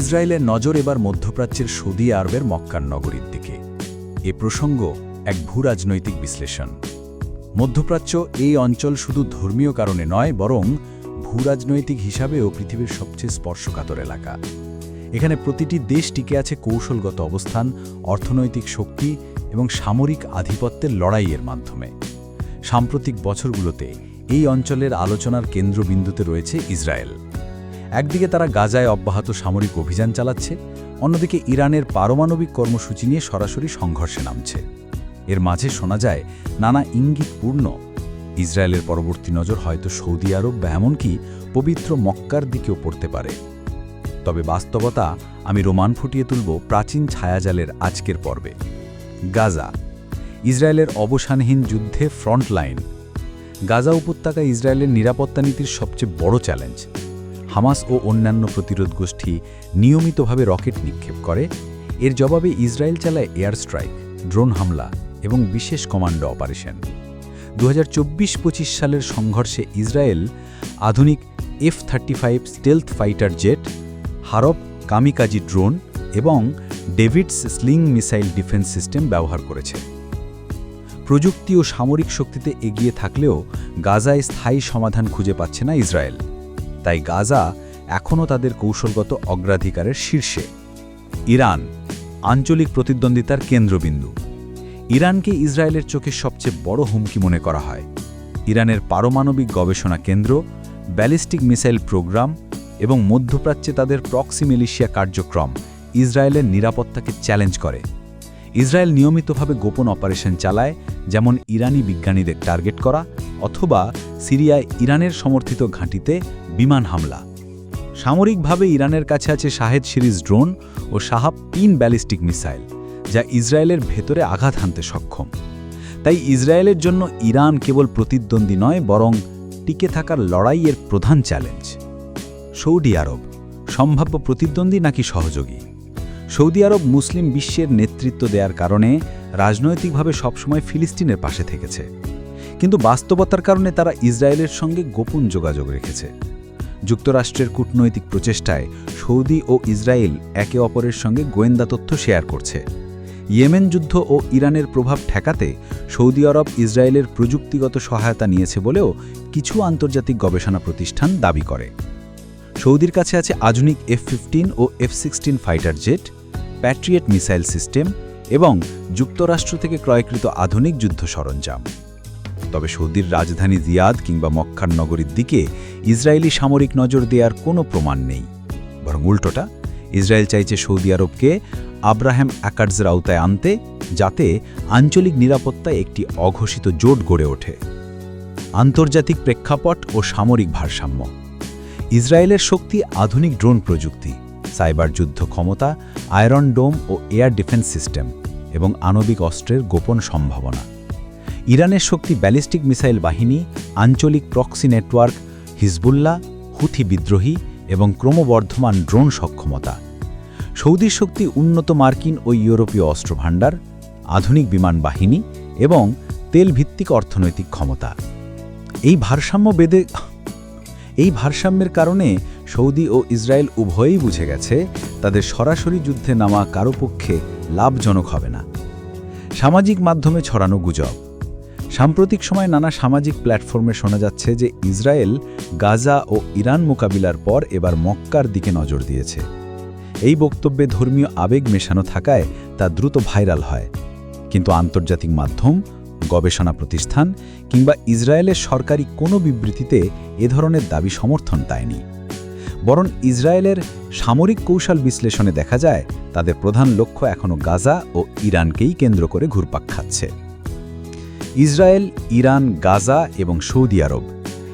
ইসরায়েলের নজর এবার মধ্যপ্রাচ্যের সৌদি আরবের মক্কার নগরীর দিকে। এ প্রসঙ্গ এক ভূরাজনৈতিক বিশ্লেষণ। মধ্যপ্রাচ্য এই অঞ্চল শুধু ধর্মীয় কারণে নয়, বরং ভূরাজনৈতিক হিসাবেও পৃথিবীর সবচেয়ে স্পর্শকাতর এলাকা। এখানে প্রতিটি দেশ টিকে আছে কৌশলগত অবস্থান, অর্থনৈতিক শক্তি এবং সামরিক আধিপত্যের লড়াইয়ের মাধ্যমে। সাম্প্রতিক বছরগুলোতে এই অঞ্চলের আলোচনার কেন্দ্রবিন্দুতে রয়েছে ইসরায়েল। একদিকে তারা গাজায় অব্যাহত সামরিক অভিযান চালাচ্ছে, অন্যদিকে ইরানের পারমাণবিক কর্মসূচি নিয়ে সরাসরি সংঘর্ষে নামছে। এর মাঝে শোনা যায়, নানা ইঙ্গিতপূর্ণ। ইসরায়েলের পরবর্তী নজর হয়তো সৌদি আরব বা এমনকি পবিত্র মক্কার দিকেও পড়তে পারে। তবে বাস্তবতা আমি রোমান ফুটিয়ে তুলব প্রাচীন ছায়াজালের আজকের পর্বে। গাজা। ইসরায়েলের অবসানহীন যুদ্ধে ফ্রন্টলাইন। গাজা উপত্যকা ইসরায়েলের নিরাপত্তা নীতির সবচেয়ে বড় চ্যালেঞ্জ। হামাস ও অন্যান্য প্রতিরোধ গোষ্ঠী নিয়মিতভাবে রকেট নিক্ষেপ করে। এর জবাবে ইসরায়েল চালায় এয়ার স্ট্রাইক, ড্রোন হামলা এবং বিশেষ কমান্ডো অপারেশন। দু হাজার সালের সংঘর্ষে ইসরায়েল আধুনিক F thirty five stealth fighter jet Harop kamikaze drone এবং David's sling missile defence system ব্যবহার করেছে। প্রযুক্তি ও সামরিক শক্তিতে এগিয়ে থাকলেও গাজায় স্থায়ী সমাধান খুঁজে পাচ্ছে না ইসরায়েল। তাই গাজা এখনও তাদের কৌশলগত অগ্রাধিকারের শীর্ষে। ইরান আঞ্চলিক প্রতিদ্বন্দ্বিতার কেন্দ্রবিন্দু। ইরানকে ইসরায়েলের চোখে সবচেয়ে বড় হুমকি মনে করা হয়। ইরানের পারমাণবিক গবেষণা কেন্দ্র, ব্যালিস্টিক মিসাইল প্রোগ্রাম এবং মধ্যপ্রাচ্যে তাদের প্রক্সি মিলিশিয়া কার্যক্রম ইসরায়েলের নিরাপত্তাকে চ্যালেঞ্জ করে। ইসরায়েল নিয়মিতভাবে গোপন অপারেশন চালায়, যেমন ইরানি বিজ্ঞানীদের টার্গেট করা অথবা সিরিয়ায় ইরানের সমর্থিত ঘাঁটিতে বিমান হামলা। সামরিকভাবে ইরানের কাছে আছে শাহেদ সিরিজ ড্রোন ও সাহাব তিন ব্যালিস্টিক মিসাইল, যা ইসরায়েলের ভেতরে আঘাত হানতে সক্ষম। তাই ইসরায়েলের জন্য ইরান কেবল প্রতিদ্বন্দ্বী নয়, বরং টিকে থাকার লড়াইয়ের প্রধান চ্যালেঞ্জ। সৌদি আরব, সম্ভাব্য প্রতিদ্বন্দ্বী নাকি সহযোগী? সৌদি আরব মুসলিম বিশ্বের নেতৃত্ব দেওয়ার কারণে রাজনৈতিকভাবে সবসময় ফিলিস্তিনের পাশে থেকেছে। কিন্তু বাস্তবতার কারণে তারা ইসরায়েলের সঙ্গে গোপন যোগাযোগ রেখেছে। যুক্তরাষ্ট্রের কূটনৈতিক প্রচেষ্টায় সৌদি ও ইসরায়েল একে অপরের সঙ্গে গোয়েন্দা তথ্য শেয়ার করছে। ইয়েমেন যুদ্ধ ও ইরানের প্রভাব ঠেকাতে সৌদি আরব ইসরায়েলের প্রযুক্তিগত সহায়তা নিয়েছে বলেও কিছু আন্তর্জাতিক গবেষণা প্রতিষ্ঠান দাবি করে। সৌদির কাছে আছে আধুনিক এফ ফিফটিন ও F sixteen fighter jet, Patriot missile system এবং যুক্তরাষ্ট্র থেকে ক্রয়কৃত আধুনিক যুদ্ধ সরঞ্জাম। তবে সৌদির রাজধানী জিয়াদ কিংবা মক্কার নগরীর দিকে ইসরায়েলি সামরিক নজর দেওয়ার কোনো প্রমাণ নেই। বরং উল্টোটা, ইসরায়েল চাইছে সৌদি আরবকে আব্রাহাম অ্যাকার্ডসের আওতায় আনতে, যাতে আঞ্চলিক নিরাপত্তায় একটি অঘোষিত জোট গড়ে ওঠে। আন্তর্জাতিক প্রেক্ষাপট ও সামরিক ভারসাম্য। ইসরায়েলের শক্তি আধুনিক ড্রোন প্রযুক্তি, সাইবার যুদ্ধ ক্ষমতা, আয়রন ডোম ও এয়ার ডিফেন্স সিস্টেম এবং আণবিক অস্ত্রের গোপন সম্ভাবনা। ইরানের শক্তি ব্যালিস্টিক মিসাইল বাহিনী, আঞ্চলিক প্রক্সি নেটওয়ার্ক, হিজবুল্লাহ, হুথি বিদ্রোহী এবং ক্রমবর্ধমান ড্রোন সক্ষমতা। সৌদির শক্তি উন্নত মার্কিন ও ইউরোপীয় অস্ত্রভাণ্ডার, আধুনিক বিমান বাহিনী এবং তেল ভিত্তিক অর্থনৈতিক ক্ষমতা। এই ভারসাম্য বেদে এই ভারসাম্যের কারণে সৌদি ও ইসরায়েল উভয়ই বুঝে গেছে তাদের সরাসরি যুদ্ধে নামা কারও পক্ষে লাভজনক হবে না। সামাজিক মাধ্যমে ছড়ানো গুজব। সাম্প্রতিক সময় নানা সামাজিক প্ল্যাটফর্মে শোনা যাচ্ছে যে ইসরায়েল, গাজা ও ইরান মোকাবিলার পর এবার মক্কার দিকে নজর দিয়েছে। এই বক্তব্যে ধর্মীয় আবেগ মেশানো থাকায় তা দ্রুত ভাইরাল হয়। কিন্তু আন্তর্জাতিক মাধ্যম, গবেষণা প্রতিষ্ঠান কিংবা ইসরায়েলের সরকারি কোনো বিবৃতিতে এ ধরনের দাবি সমর্থন দেয়নি। বরং ইসরায়েলের সামরিক কৌশল বিশ্লেষণে দেখা যায়, তাদের প্রধান লক্ষ্য এখনও গাজা ও ইরানকেই কেন্দ্র করে ঘুরপাক খাচ্ছে। ইসরায়েল, ইরান, গাজা এবং সৌদি আরব।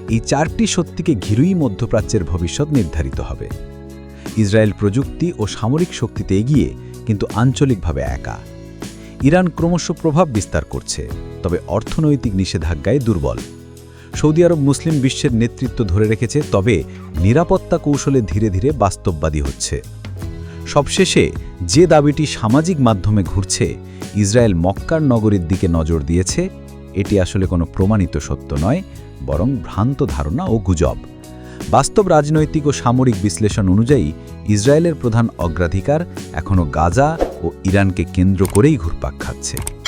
এই চারটি সত্যিকে ঘিরুই মধ্যপ্রাচ্যের ভবিষ্যৎ নির্ধারিত হবে। ইসরায়েল প্রযুক্তি ও সামরিক শক্তিতে এগিয়ে কিন্তু আঞ্চলিকভাবে একা। ইরান ক্রমশ প্রভাব বিস্তার করছে, তবে অর্থনৈতিক নিষেধাজ্ঞায় দুর্বল। সৌদি আরব মুসলিম বিশ্বের নেতৃত্ব ধরে রেখেছে, তবে নিরাপত্তা কৌশলে ধীরে ধীরে বাস্তববাদী হচ্ছে। সবশেষে যে দাবিটি সামাজিক মাধ্যমে ঘুরছে ইসরায়েল মক্কার নগরীর দিকে নজর দিয়েছে, এটি আসলে কোনো প্রমাণিত সত্য নয়, বরং ভ্রান্ত ধারণা ও গুজব। বাস্তব রাজনৈতিক ও সামরিক বিশ্লেষণ অনুযায়ী, ইসরায়েলের প্রধান অগ্রাধিকার এখনও গাজা ও ইরানকে কেন্দ্র করেই ঘুরপাক খাচ্ছে।